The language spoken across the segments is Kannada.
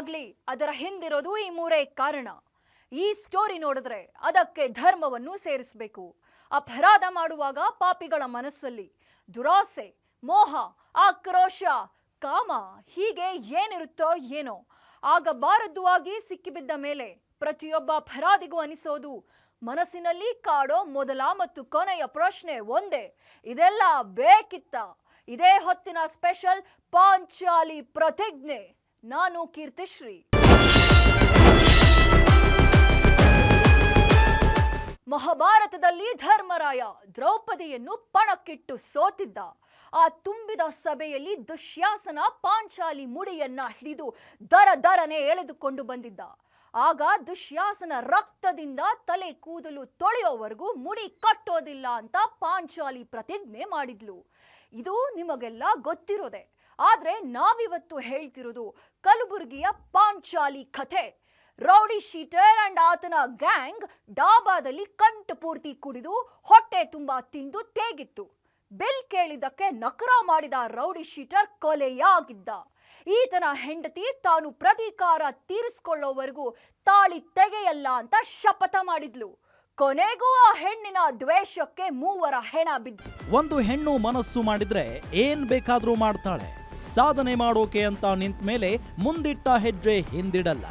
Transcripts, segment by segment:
ಆಗ್ಲಿ ಅದರ ಹಿಂದಿರೋದು ಈ ಮೂರೇ ಕಾರಣ. ಈ ಸ್ಟೋರಿ ನೋಡಿದ್ರೆ ಅದಕ್ಕೆ ಧರ್ಮವನ್ನು ಸೇರಿಸಬೇಕು. ಅಪರಾಧ ಮಾಡುವಾಗ ಪಾಪಿಗಳ ಮನಸ್ಸಲ್ಲಿ ದುರಾಸೆ, ಮೋಹ, ಆಕ್ರೋಶ, ಕಾಮ ಹೀಗೆ ಏನಿರುತ್ತೋ ಏನೋ. ಆಗ ಬಾರದ್ದು ಆಗಿ ಸಿಕ್ಕಿಬಿದ್ದ ಮೇಲೆ ಪ್ರತಿಯೊಬ್ಬ ಅಪರಾಧಿಗೂ ಅನಿಸೋದು ಮನಸ್ಸಿನಲ್ಲಿ ಕಾಡೋ ಮೊದಲ ಮತ್ತು ಕೊನೆಯ ಪ್ರಶ್ನೆ ಒಂದೇ. ಇದೆಲ್ಲ ಬೇಕಿತ್ತ? ಇದೇ ಹೊತ್ತಿನ ಸ್ಪೆಷಲ್ ಪಾಂಚಾಲಿ ಪ್ರತಿಜ್ಞೆ. ನಾನು ಕೀರ್ತಿಶ್ರೀ. ಮಹಾಭಾರತದಲ್ಲಿ ಧರ್ಮರಾಯ ದ್ರೌಪದಿಯನ್ನು ಪಣಕ್ಕಿಟ್ಟು ಸೋತಿದ್ದ. ಆ ತುಂಬಿದ ಸಭೆಯಲ್ಲಿ ದುಶ್ಯಾಸನ ಪಾಂಚಾಲಿ ಮುಡಿಯನ್ನ ಹಿಡಿದು ದರ ದರನೆ ಎಳೆದುಕೊಂಡು ಬಂದಿದ್ದ. ಆಗ ದುಶ್ಯಾಸನ ರಕ್ತದಿಂದ ತಲೆ ಕೂದಲು ತೊಳೆಯೋವರೆಗೂ ಮುಡಿ ಕಟ್ಟೋದಿಲ್ಲ ಅಂತ ಪಾಂಚಾಲಿ ಪ್ರತಿಜ್ಞೆ ಮಾಡಿದ್ಲು. ಇದು ನಿಮಗೆಲ್ಲ ಗೊತ್ತಿರೋದೆ. ಆದರೆ ನಾವಿವತ್ತು ಹೇಳ್ತಿರೋದು ಕಲಬುರಗಿಯ ಪಾಂಚಾಲಿ ಕಥೆ. ರೌಡಿ ಶೀಟರ್ ಅಂಡ್ ಆತನ ಗ್ಯಾಂಗ್ ಡಾಬಾದಲ್ಲಿ ಕಂಟು ಪೂರ್ತಿ ಕುಡಿದು ಹೊಟ್ಟೆ ತುಂಬಾ ತಿಂದು ತೇಗಿತ್ತು. ಬಿಲ್ ಕೇಳಿದ್ದಕ್ಕೆ ನಕರ ಮಾಡಿದ ರೌಡಿ ಶೀಟರ್ ಕೊಲೆಯಾಗಿದ್ದ. ಈತನ ಹೆಂಡತಿ ತಾನು ಪ್ರತೀಕಾರ ತೀರಿಸ್ಕೊಳ್ಳೋವರೆಗೂ ತಾಳಿ ತೆಗೆಯಲ್ಲ ಅಂತ ಶಪಥ ಮಾಡಿದ್ಲು. ಕೊನೆಗೂ ಆ ಹೆಣ್ಣಿನ ದ್ವೇಷಕ್ಕೆ ಮೂವರ ಹೆಣ ಬಿದ್ದು ಒಂದು ಹೆಣ್ಣು ಮನಸ್ಸು ಮಾಡಿದ್ರೆ ಏನ್ ಬೇಕಾದ್ರೂ ಮಾಡ್ತಾಳೆ. ಸಾಧನೆ ಮಾಡೋಕೆ ಅಂತ ನಿಂತ ಮೇಲೆ ಮುಂದಿಟ್ಟ ಹೆಜ್ಜೆ ಹಿಂದಿಡಲ್ಲ.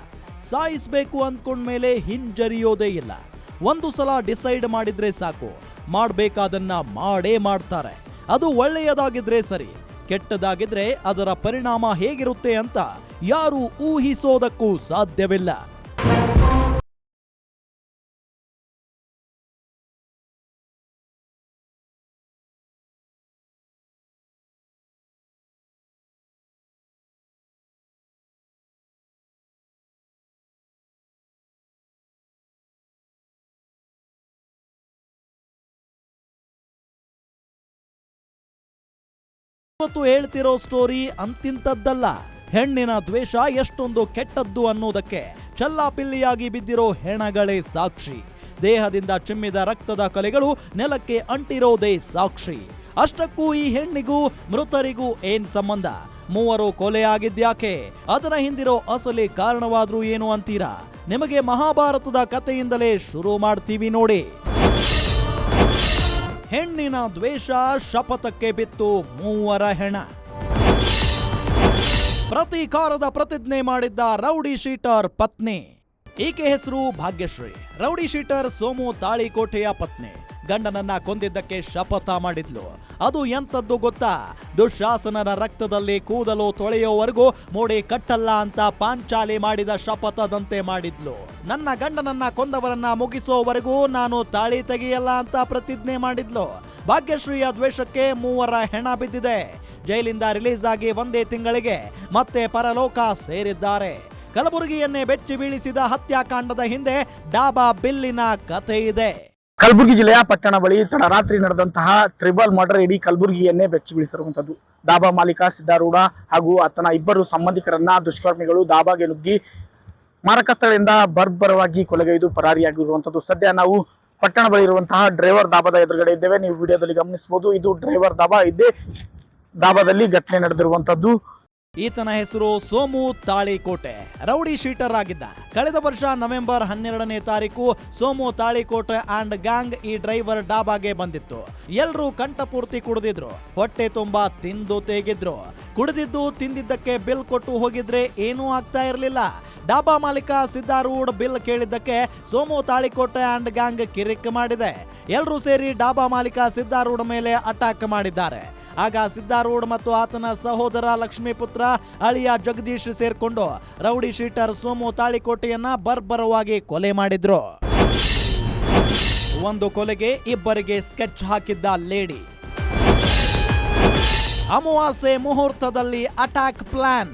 ಸಾಯಿಸ್ಬೇಕು ಅಂದ್ಕೊಂಡ್ಮೇಲೆ ಹಿಂಜರಿಯೋದೇ ಇಲ್ಲ. ಒಂದು ಸಲ ಡಿಸೈಡ್ ಮಾಡಿದ್ರೆ ಸಾಕು. ಮಾಡಬೇಕಾದನ್ನ ಮಾಡೇ ಮಾಡ್ತಾರೆ. ಅದು ಒಳ್ಳೆಯದಾಗಿದ್ರೆ ಸರಿ. ಕೆಟ್ಟದಾಗಿದ್ರೆ ಅದರ ಪರಿಣಾಮ ಹೇಗಿರುತ್ತೆ ಅಂತ ಯಾರು ಊಹಿಸೋದಕ್ಕೂ ಸಾಧ್ಯವಿಲ್ಲ. ಇವತ್ತು ಹೇಳ್ತಿರೋ ಸ್ಟೋರಿ ಅಂತಿಂತದ್ದಲ್ಲ ಹೆಣ್ಣಿನ ದ್ವೇಷ ಎಷ್ಟೊಂದು ಕೆಟ್ಟದ್ದು ಅನ್ನೋದಕ್ಕೆ ಚಲ್ಲಾಪಿಲ್ಲಿಯಾಗಿ ಬಿದ್ದಿರೋ ಹೆಣಗಳೇ ಸಾಕ್ಷಿ. ದೇಹದಿಂದ ಚಿಮ್ಮಿದ ರಕ್ತದ ಕಲೆಗಳು ನೆಲಕ್ಕೆ ಅಂಟಿರೋದೇ ಸಾಕ್ಷಿ. ಅಷ್ಟಕ್ಕೂ ಈ ಹೆಣ್ಣಿಗೂ, ಮೃತರಿಗೂ ಏನ್ ಸಂಬಂಧ? ಮೂವರು ಕೊಲೆಯಾಗಿದ್ಯಾಕೆ ಅದರ ಹಿಂದಿರೋ ಅಸಲಿ ಕಾರಣವಾದ್ರೂ ಏನು ಅಂತೀರಾ? ನಿಮಗೆ ಮಹಾಭಾರತದ ಕಥೆಯಿಂದಲೇ ಶುರು ಮಾಡ್ತೀವಿ ನೋಡಿ. ಹೆಣ್ಣಿನ ದ್ವೇಷ ಶಪಥಕ್ಕೆ ಬಿತ್ತು ಮೂವರ ಹೆಣ. ಪ್ರತೀಕಾರದ ಪ್ರತಿಜ್ಞೆ ಮಾಡಿದ್ದ ರೌಡಿ ಶೀಟರ್ ಪತ್ನಿ. ಈಕೆ ಹೆಸರು ಭಾಗ್ಯಶ್ರೀ. ರೌಡಿ ಶೀಟರ್ ಸೋಮು ತಾಳಿಕೋಟೆಯ ಪತ್ನಿ. ಗಂಡನನ್ನ ಕೊಂದಿದ್ದಕ್ಕೆ ಶಪಥ ಮಾಡಿದ್ಲು. ಅದು ಎಂಥದ್ದು ಗೊತ್ತಾ? ದುಶಾಸನನ ರಕ್ತದಲ್ಲಿ ಕೂದಲು ತೊಳೆಯೋವರೆಗೂ ಮೋಡಿ ಕಟ್ಟಲ್ಲ ಅಂತ ಪಾಂಚಾಲಿ ಮಾಡಿದ ಶಪಥದಂತೆ ಮಾಡಿದ್ಲು. ನನ್ನ ಗಂಡನನ್ನ ಕೊಂದವರನ್ನ ಮುಗಿಸೋವರೆಗೂ ನಾನು ತಾಳಿ ತೆಗೆಯಲ್ಲ ಅಂತ ಪ್ರತಿಜ್ಞೆ ಮಾಡಿದ್ಲು. ಭಾಗ್ಯಶ್ರೀಯ ದ್ವೇಷಕ್ಕೆ ಮೂವರ ಹೆಣ ಬಿದ್ದಿದೆ. ಜೈಲಿಂದ ರಿಲೀಸ್ ಆಗಿ ಒಂದೇ ತಿಂಗಳಿಗೆ ಮತ್ತೆ ಪರಲೋಕ ಸೇರಿದ್ದಾರೆ. ಕಲಬುರಗಿಯನ್ನೇ ಬೆಚ್ಚಿ ಬೀಳಿಸಿದ ಹತ್ಯಾಕಾಂಡದ ಹಿಂದೆ ಡಾಬಾ ಬಿಲ್ಲಿನ ಕಥೆ ಇದೆ. ಕಲಬುರಗಿ ಜಿಲ್ಲೆಯ ಪಟ್ಟಣ ಬಳಿ ತಡರಾತ್ರಿ ನಡೆದಂತಹ ಟ್ರಿಬಲ್ ಮರ್ಡರ್ ಇಡೀ ಕಲಬುರಗಿಯನ್ನೇ ಬೆಚ್ಚಿ ಬೀಳಿಸಿರುವಂತದ್ದು ಡಾಬಾ ಮಾಲೀಕ ಸಿದ್ದಾರೂಢ ಹಾಗೂ ಆತನ ಇಬ್ಬರು ಸಂಬಂಧಿಕರನ್ನ ದುಷ್ಕರ್ಮಿಗಳು ಡಾಬಾಗೆ ನುಗ್ಗಿ ಮಾರಕಸ್ಥಳದಿಂದ ಬರ್ಬರವಾಗಿ ಕೊಲೆಗೈದು ಪರಾರಿಯಾಗಿರುವಂತದ್ದು ಸದ್ಯ ನಾವು ಪಟ್ಟಣ ಬಳಿ ಇರುವಂತಹ ಡ್ರೈವರ್ ಡಾಬಾದ ಎದುರುಗಡೆ ಇದ್ದೇವೆ. ನೀವು ವಿಡಿಯೋದಲ್ಲಿ ಗಮನಿಸಬಹುದು, ಇದು ಡ್ರೈವರ್ ದಾಬಾ ಇದೆ ಡಾಬಾದಲ್ಲಿ ಘಟನೆ ನಡೆದಿರುವಂತದ್ದು ಈತನ ಹೆಸರು ಸೋಮು ತಾಳಿಕೋಟೆ. ರೌಡಿ ಶೀಟರ್ ಆಗಿದ್ದ. ಕಳೆದ ವರ್ಷ ನವೆಂಬರ್ ಹನ್ನೆರಡನೇ ತಾರೀಕು ಸೋಮು ತಾಳಿಕೋಟೆ ಅಂಡ್ ಗ್ಯಾಂಗ್ ಈ ಡ್ರೈವರ್ ಡಾಬಾಗೆ ಬಂದಿತ್ತು. ಎಲ್ರೂ ಕಂಠಪೂರ್ತಿ ಕುಡಿದಿದ್ರು. ಹೊಟ್ಟೆ ತುಂಬಾ ತಿಂದು ತೇಗಿದ್ರು. ಕುಡಿದಿದ್ದು ತಿಂದಿದ್ದಕ್ಕೆ ಬಿಲ್ ಕೊಟ್ಟು ಹೋಗಿದ್ರೆ ಏನೂ ಆಗ್ತಾ ಇರಲಿಲ್ಲ. ಡಾಬಾ ಮಾಲೀಕ ಸಿದ್ದಾರೂಢ್ ಬಿಲ್ ಕೇಳಿದ್ದಕ್ಕೆ ಸೋಮು ತಾಳಿಕೋಟೆ ಅಂಡ್ ಗ್ಯಾಂಗ್ ಕಿರಿಕ್ ಮಾಡಿದೆ. ಎಲ್ರೂ ಸೇರಿ ಡಾಬಾ ಮಾಲೀಕ ಸಿದ್ದಾರೂಢ್ ಮೇಲೆ ಅಟ್ಯಾಕ್ ಮಾಡಿದ್ದಾರೆ. ಆಗ ಸಿದ್ದಾರೂಢ್ ಮತ್ತು ಆತನ ಸಹೋದರ ಲಕ್ಷ್ಮೀಪುತ್ರ ಅಳಿಯ ಜಗದೀಶ್ ಸೇರ್ಕೊಂಡು ರೌಡಿ ಶೀಟರ್ ಸೋಮು ತಾಳಿಕೋಟೆಯನ್ನ ಬರ್ಬರವಾಗಿ ಕೊಲೆ ಮಾಡಿದ್ರು. ಒಂದು ಕೊಲೆಗೆ ಇಬ್ಬರಿಗೆ ಸ್ಕೆಚ್ ಹಾಕಿದ್ದ ಲೇಡಿ. ಅಮಾವಾಸ್ಯೆ ಮುಹೂರ್ತದಲ್ಲಿ attack plan.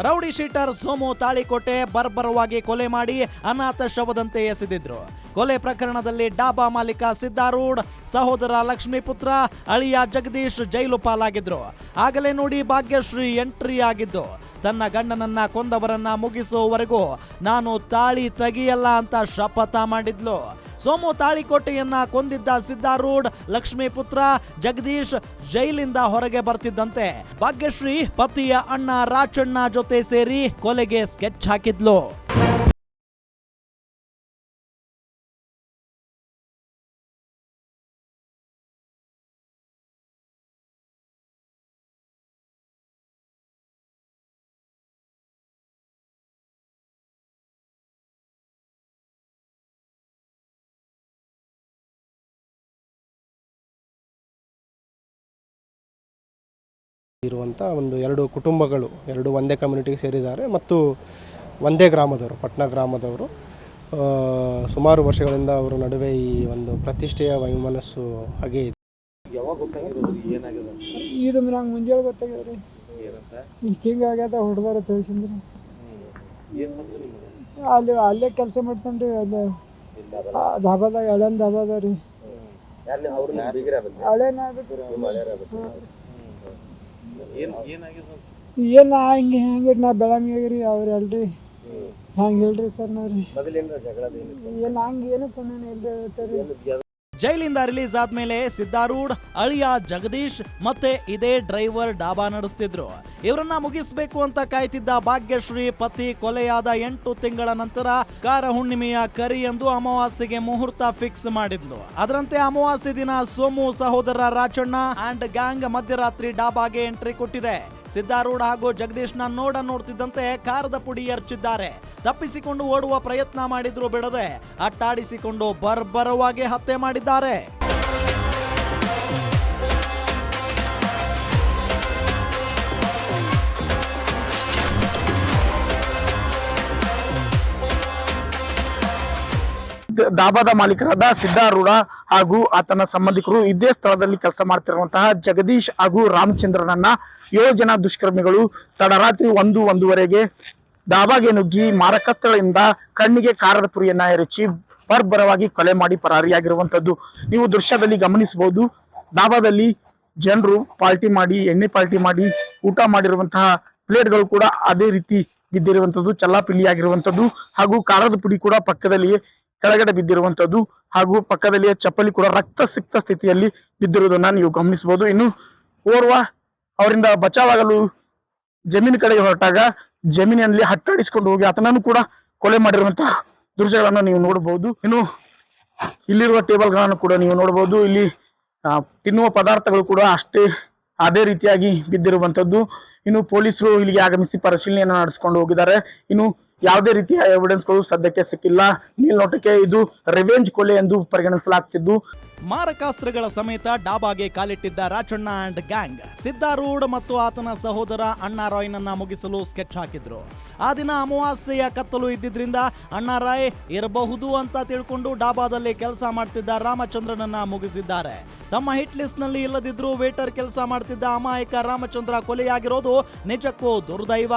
Rowdy sheeter Somu Talikote ಬರ್ಬರವಾಗಿ ಕೊಲೆ ಮಾಡಿ ಅನಾಥ ಶವದಂತೆ ಎಸೆದಿದ್ರು. ಕೊಲೆ ಪ್ರಕರಣದಲ್ಲಿ ಡಾಬಾ ಮಾಲೀಕ ಸಿದ್ದಾರೂಢ್, ಸಹೋದರ ಲಕ್ಷ್ಮೀಪುತ್ರ ಅಳಿಯ ಜಗದೀಶ್ ಜೈಲು ಪಾಲಾಗಿದ್ರು. ಆಗಲೇ ನೋಡಿ ಭಾಗ್ಯಶ್ರೀ ಎಂಟ್ರಿ ಆಗಿದ್ದು, ತನ್ನ ಗಂಡನನ್ನ ಕೊಂದವರನ್ನ ಮುಗಿಸುವವರೆಗೂ, ನಾನು ತಾಳಿ ತೆಗಿಯಲ್ಲ ಅಂತ ಶಪಥ ಮಾಡಿದ್ಲು. ಸೋಮು ತಾಳಿಕೋಟೆಯನ್ನ ಕೊಂದಿದ್ದ ಸಿದ್ದಾರೂಢ್ ಲಕ್ಷ್ಮೀ ಪುತ್ರ ಜಗದೀಶ್ ಜೈಲಿಂದ ಹೊರಗೆ ಬರ್ತಿದ್ದಂತೆ. ಭಾಗ್ಯಶ್ರೀ ಪತಿಯ ಅಣ್ಣ ರಾಚಣ್ಣ ಜೊತೆ ಸೇರಿ ಕೊಲೆಗೆ ಸ್ಕೆಚ್ ಹಾಕಿದ್ಲು. ಇರುವಂಥ ಒಂದು ಎರಡು ಕುಟುಂಬಗಳು ಎರಡು ಒಂದೇ ಕಮ್ಯುನಿಟಿಗೆ ಸೇರಿದ್ದಾರೆ ಮತ್ತು ಒಂದೇ ಗ್ರಾಮದವರು ಪಟ್ನಾ ಗ್ರಾಮದವರು. ಸುಮಾರು ವರ್ಷಗಳಿಂದ ಅವರ ನಡುವೆ ಈ ಒಂದು ಪ್ರತಿಷ್ಠೆಯ ವೈಮನಸ್ಸು ಹಾಗೆ ಇದೆ. ಇದು ನಂಗೆ ಮುಂಜಾನೆ ಗೊತ್ತಾಗ್ಯದ ರೀ. ಈಗ ಹಿಂಗೆ ಆಗ್ಯದ ಹೊಡೆದಾರ ತಿಳಿಸಿದ್ರು. ಅಲ್ಲಿ ಅಲ್ಲೇ ಕೆಲಸ ಮಾಡ್ತಾನೆ ರೀ ಅಲ್ಲೇ ಆ ಧಾಬಾದಾಗ ಹಳೆನ್ ಧಾಬಾದ ರೀ. ಹಳೇನ ಆಗ್ಬೇಕು. ಏನು ಹಿಂಗೆ ಹೆಂಗೆ ನಾ ಬೆಳಂಗಿ ರೀ ಅವ್ರು ಅಲ್ರಿ ಹಂಗೆ ಹೇಳ್ರಿ ಸರ್ ನಾವು ರೀ ಏನು ಹಂಗೆ ಏನು ಪುಣ್ಯನ ಇಲ್ರಿ ಜೈಲಿಂದ ರಿಲೀಸ್ ಆದ್ಮೇಲೆ ಸಿದ್ದಾರೂಢ್, ಅಳಿಯ, ಜಗದೀಶ್ ಮತ್ತೆ ಇದೇ ಡ್ರೈವರ್ ಡಾಬಾ ನಡೆಸ್ತಿದ್ರು. ಇವರನ್ನ ಮುಗಿಸ್ಬೇಕು ಅಂತ ಕಾಯ್ತಿದ್ದ ಭಾಗ್ಯಶ್ರೀ ಪತಿ ಕೊಲೆಯಾದ ಎಂಟು ತಿಂಗಳ ನಂತರ ಕಾರ ಹುಣ್ಣಿಮೆಯ ಕರಿ ಎಂದು ಅಮಾವಾಸ್ಯೆಗೆ ಮುಹೂರ್ತ ಫಿಕ್ಸ್ ಮಾಡಿದ್ಲು. ಅದರಂತೆ ಅಮಾವಾಸ್ಯೆ ದಿನ ಸೋಮು ಸಹೋದರ ರಾಚಣ್ಣ ಅಂಡ್ ಗ್ಯಾಂಗ್ ಮಧ್ಯರಾತ್ರಿ ಡಾಬಾಗೆ ಎಂಟ್ರಿ ಕೊಟ್ಟಿದೆ. ಸಿದ್ದಾರೂಢ ಹಾಗೂ ಜಗದೀಶ್ನ ನೋಡ ನೋಡ್ತಿದ್ದಂತೆ ಕಾರದ ಪುಡಿ ಎರಚಿದ್ದಾರೆ. ತಪ್ಪಿಸಿಕೊಂಡು ಓಡುವ ಪ್ರಯತ್ನ ಮಾಡಿದ್ರು ಬಿಡದೆ ಅಟ್ಟಾಡಿಸಿಕೊಂಡು ಬರ್ಬರವಾಗಿ ಹತ್ಯೆ ಮಾಡಿದ್ದಾರೆ. ಡಾಬಾದ ಮಾಲೀಕರಾದ ಸಿದ್ದಾರೂಢ ಹಾಗೂ ಆತನ ಸಂಬಂಧಿಕರು ಇದೇ ಸ್ಥಳದಲ್ಲಿ ಕೆಲಸ ಮಾಡ್ತಿರುವಂತಹ ಜಗದೀಶ್ ಹಾಗೂ ರಾಮಚಂದ್ರನನ್ನ ಯೋಜನಾ ಜನ ದುಷ್ಕರ್ಮಿಗಳು ತಡರಾತ್ರಿ ಒಂದು ಒಂದೂವರೆಗೆ ಡಾಬಾಗೆ ನುಗ್ಗಿ ಮಾರಕಸ್ಥಳದಿಂದ ಕಣ್ಣಿಗೆ ಕಾರದ ಪುರಿಯನ್ನ ಎರಚಿ ಬರ್ಬರವಾಗಿ ಕೊಲೆ ಮಾಡಿ ಪರಾರಿಯಾಗಿರುವಂತದ್ದು ನೀವು ದೃಶ್ಯದಲ್ಲಿ ಗಮನಿಸಬಹುದು. ಡಾಬಾದಲ್ಲಿ ಜನರು ಪಾರ್ಟಿ ಮಾಡಿ, ಎಣ್ಣೆ ಪಾರ್ಟಿ ಮಾಡಿ, ಊಟ ಮಾಡಿರುವಂತಹ ಪ್ಲೇಟ್ಗಳು ಕೂಡ ಅದೇ ರೀತಿ ಬಿದ್ದಿರುವಂತದ್ದು ಚಲ್ಲಾಪಿಲ್ಲಿಯಾಗಿರುವಂತದ್ದು ಹಾಗೂ ಖಾರದ ಪುಡಿ ಕೂಡ ಪಕ್ಕದಲ್ಲಿಯೇ ಕೆಳಗಡೆ ಬಿದ್ದಿರುವಂತದ್ದು ಹಾಗೂ ಪಕ್ಕದಲ್ಲಿಯೇ ಚಪ್ಪಲಿ ಕೂಡ ರಕ್ತ ಸಿಕ್ತ ಸ್ಥಿತಿಯಲ್ಲಿ ಬಿದ್ದಿರುವುದನ್ನ ನೀವು ಗಮನಿಸಬಹುದು. ಇನ್ನು ಓರ್ವ ಅವರಿಂದ ಬಚಾವಾಗಲು ಜಮೀನು ಕಡೆಗೆ ಹೊರಟಾಗ ಜಮೀನಿನಲ್ಲಿ ಹಟ್ಟಾಡಿಸಿಕೊಂಡು ಹೋಗಿ ಆತನನ್ನು ಕೂಡ ಕೊಲೆ ಮಾಡಿರುವಂತಹ ದೃಶ್ಯಗಳನ್ನು ನೀವು ನೋಡಬಹುದು. ಇನ್ನು ಇಲ್ಲಿರುವ ಟೇಬಲ್ಗಳನ್ನು ಕೂಡ ನೀವು ನೋಡಬಹುದು. ಇಲ್ಲಿ ತಿನ್ನುವ ಪದಾರ್ಥಗಳು ಕೂಡ ಅಷ್ಟೇ ಅದೇ ರೀತಿಯಾಗಿ ಬಿದ್ದಿರುವಂತದ್ದು ಇನ್ನು ಪೊಲೀಸರು ಇಲ್ಲಿಗೆ ಆಗಮಿಸಿ ಪರಿಶೀಲನೆಯನ್ನು ನಡೆಸಿಕೊಂಡು ಹೋಗಿದ್ದಾರೆ. ಇನ್ನು ಯಾವುದೇ ರೀತಿಯ ಎವಿಡೆನ್ಸ್ಗಳು ಸದ್ಯಕ್ಕೆ ಸಿಕ್ಕಿಲ್ಲ. ಮೇಲ್ನೋಟಕ್ಕೆ ಇದು ರಿವೆಂಜ್ ಕೊಲೆ ಎಂದು ಪರಿಗಣಿಸಲಾಗ್ತಿದ್ದು. ಮಾರಕಾಸ್ತ್ರಗಳ ಸಮೇತ ಡಾಬಾಗೆ ಕಾಲಿಟ್ಟಿದ್ದ ರಾಚಣ್ಣ ಅಂಡ್ ಗ್ಯಾಂಗ್ ಸಿದ್ದಾರೂಢ್ ಮತ್ತು ಆತನ ಸಹೋದರ ಅಣ್ಣಾ ರಾಯ್ನನ್ನ ಮುಗಿಸಲು ಸ್ಕೆಚ್ ಹಾಕಿದ್ರು. ಆ ದಿನ ಅಮಾವಾಸ್ಯೆಯ ಕತ್ತಲು ಇದ್ದಿದ್ರಿಂದ ಅಣ್ಣಾರಾಯ್ ಇರಬಹುದು ಅಂತ ತಿಳ್ಕೊಂಡು ಡಾಬಾದಲ್ಲಿ ಕೆಲಸ ಮಾಡ್ತಿದ್ದ ರಾಮಚಂದ್ರನನ್ನ ಮುಗಿಸಿದ್ದಾರೆ. ತಮ್ಮ ಹಿಟ್ ಲಿಸ್ಟ್ನಲ್ಲಿ ಇಲ್ಲದಿದ್ರೂ ವೇಟರ್ ಕೆಲಸ ಮಾಡ್ತಿದ್ದ ಅಮಾಯಕ ರಾಮಚಂದ್ರ ಕೊಲೆಯಾಗಿರೋದು ನಿಜಕ್ಕೂ ದುರ್ದೈವ.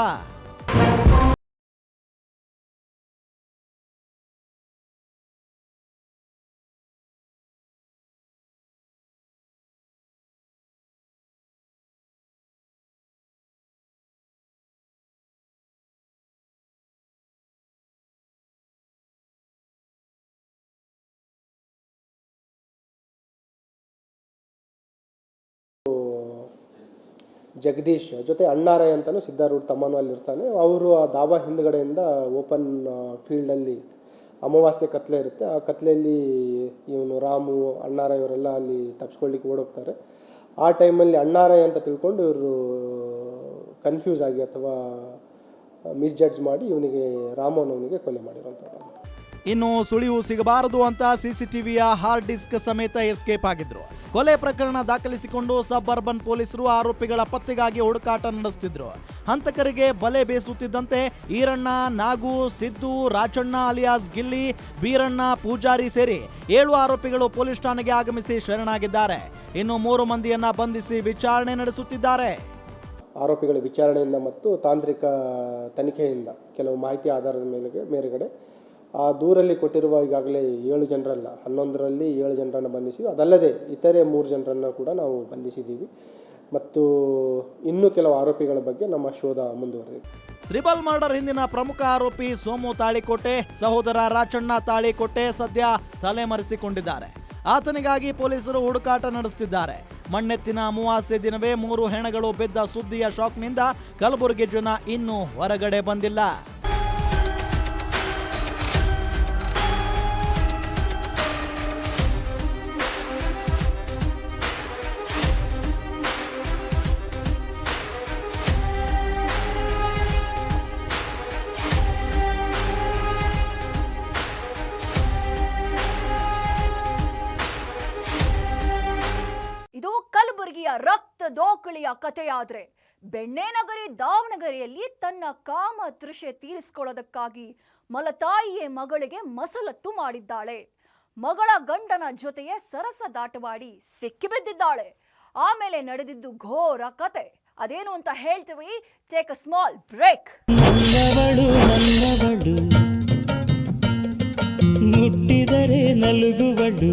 ಜಗದೀಶ್, ಜೊತೆ ಅಣ್ಣಾರೈ ಅಂತಲೂ ಸಿದ್ಧಾರೂಢ ತಮ್ಮನೂ ಅಲ್ಲಿರ್ತಾನೆ. ಅವರು ಆ ದಾಬಾ ಹಿಂದ್ಗಡೆಯಿಂದ ಓಪನ್ ಫೀಲ್ಡಲ್ಲಿ ಅಮಾವಾಸ್ಯೆ ಕತ್ಲೆ ಇರುತ್ತೆ. ಆ ಕತ್ಲೆಯಲ್ಲಿ ಇವನು ರಾಮು, ಅಣ್ಣಾರೈ ಇವರೆಲ್ಲ ಅಲ್ಲಿ ತಪ್ಪಿಸ್ಕೊಳ್ಳಿಕ್ಕೆ ಓಡೋಗ್ತಾರೆ. ಆ ಟೈಮಲ್ಲಿ ಅಣ್ಣಾರೈ ಅಂತ ತಿಳ್ಕೊಂಡು ಇವರು ಕನ್ಫ್ಯೂಸ್ ಆಗಿ ಅಥವಾ ಮಿಸ್ಜಡ್ಜ್ ಮಾಡಿ ಇವನಿಗೆ ರಾಮನವನಿಗೆ ಕೊಲೆ ಮಾಡಿರೋಂಥದ್ದು ಇನ್ನು ಸುಳಿವು ಸಿಗಬಾರದು ಅಂತ ಸಿಸಿಟಿವಿಯ ಹಾರ್ಡ್ ಡಿಸ್ಕ್ ಸಮೇತ ಎಸ್ಕೇಪ್ ಆಗಿದ್ರು. ಕೊಲೆ ಪ್ರಕರಣ ದಾಖಲಿಸಿಕೊಂಡು ಸಬ್ ಅರ್ಬನ್ ಪೊಲೀಸರು ಆರೋಪಿಗಳ ಪತ್ತೆಗಾಗಿ ಹುಡುಕಾಟ ನಡೆಸ್ತಿದ್ರು. ಹಂತಕರಿಗೆ ಬಲೆ ಬೇಸುತ್ತಿದ್ದಂತೆ ಈರಣ್ಣ, ನಾಗು, ಸಿದ್ದು, ರಾಚಣ್ಣ ಅಲಿಯಾಸ್ ಗಿಲ್ಲಿ, ಬೀರಣ್ಣ ಪೂಜಾರಿ ಸೇರಿ ಏಳು ಆರೋಪಿಗಳು ಪೊಲೀಸ್ ಠಾಣೆಗೆ ಆಗಮಿಸಿ ಶರಣಾಗಿದ್ದಾರೆ. ಇನ್ನು ಮೂರು ಮಂದಿಯನ್ನ ಬಂಧಿಸಿ ವಿಚಾರಣೆ ನಡೆಸುತ್ತಿದ್ದಾರೆ. ಆರೋಪಿಗಳ ವಿಚಾರಣೆಯಿಂದ ಮತ್ತು ತಾಂತ್ರಿಕ ತನಿಖೆಯಿಂದ ಕೆಲವು ಮಾಹಿತಿ ಆಧಾರದ ಮೇಲೆ ಮೇರೆಗಡೆ ಆ ದೂರಲ್ಲಿ ಕೊಟ್ಟಿರುವ ಈಗಾಗಲೇ ಏಳು ಜನರಲ್ಲ, ಹನ್ನೊಂದರಲ್ಲಿ ಏಳು ಜನರನ್ನು ಬಂಧಿಸಿವಿ ಅದಲ್ಲದೆ ಇತರೆ ಮೂರು ಜನರನ್ನು ಕೂಡ ನಾವು ಬಂಧಿಸಿದ್ದೀವಿ. ಮತ್ತು ಇನ್ನೂ ಕೆಲವು ಆರೋಪಿಗಳ ಬಗ್ಗೆ ನಮ್ಮ ಶೋಧ ಮುಂದುವರೆದಿದೆ. ತ್ರಿಬಲ್ ಮರ್ಡರ್ ಹಿಂದಿನ ಪ್ರಮುಖ ಆರೋಪಿ ಸೋಮು ತಾಳಿಕೋಟೆ, ಸಹೋದರ ರಾಚಣ್ಣ ತಾಳಿಕೋಟೆ ಸದ್ಯ ತಲೆಮರೆಸಿಕೊಂಡಿದ್ದಾರೆ. ಆತನಿಗಾಗಿ ಪೊಲೀಸರು ಹುಡುಕಾಟ ನಡೆಸುತ್ತಿದ್ದಾರೆ ಮಣ್ಣೆತ್ತಿನ ಅಮಾವಾಸ್ಯೆ ದಿನವೇ ಮೂರು ಹೆಣಗಳು ಬಿದ್ದ ಸುದ್ದಿಯ ಶಾಕ್ನಿಂದ ಕಲಬುರಗಿ ಜನ ಇನ್ನೂ ಹೊರಗಡೆ ಬಂದಿಲ್ಲ. ದೋಕಳಿಯ ಕಥೆಯಾದ್ರೆ, ಬೆಣ್ಣೆನಗರಿ ದಾವಣಗೆರೆಯಲ್ಲಿ ತನ್ನ ಕಾಮ ತೃಷೆ ತೀರಿಸಿಕೊಳ್ಳೋದಕ್ಕಾಗಿ ಮಲತಾಯಿಯೇ ಮಗಳಿಗೆ ಮಸಲತ್ತು ಮಾಡಿದ್ದಾಳೆ. ಮಗಳ ಗಂಡನ ಜೊತೆಯೇ ಸರಸ ದಾಟವಾಡಿ ಸಿಕ್ಕಿಬಿದ್ದಿದ್ದಾಳೆ ಆಮೇಲೆ ನಡೆದಿದ್ದು ಘೋರ ಕತೆ. ಅದೇನು ಅಂತ ಹೇಳ್ತೀವಿ? ಟೇಕ್ ಅ ಸ್ಮಾಲ್ ಬ್ರೇಕ್ ಮುಟ್ಟಿದರೆ ನಲುಗುವಳು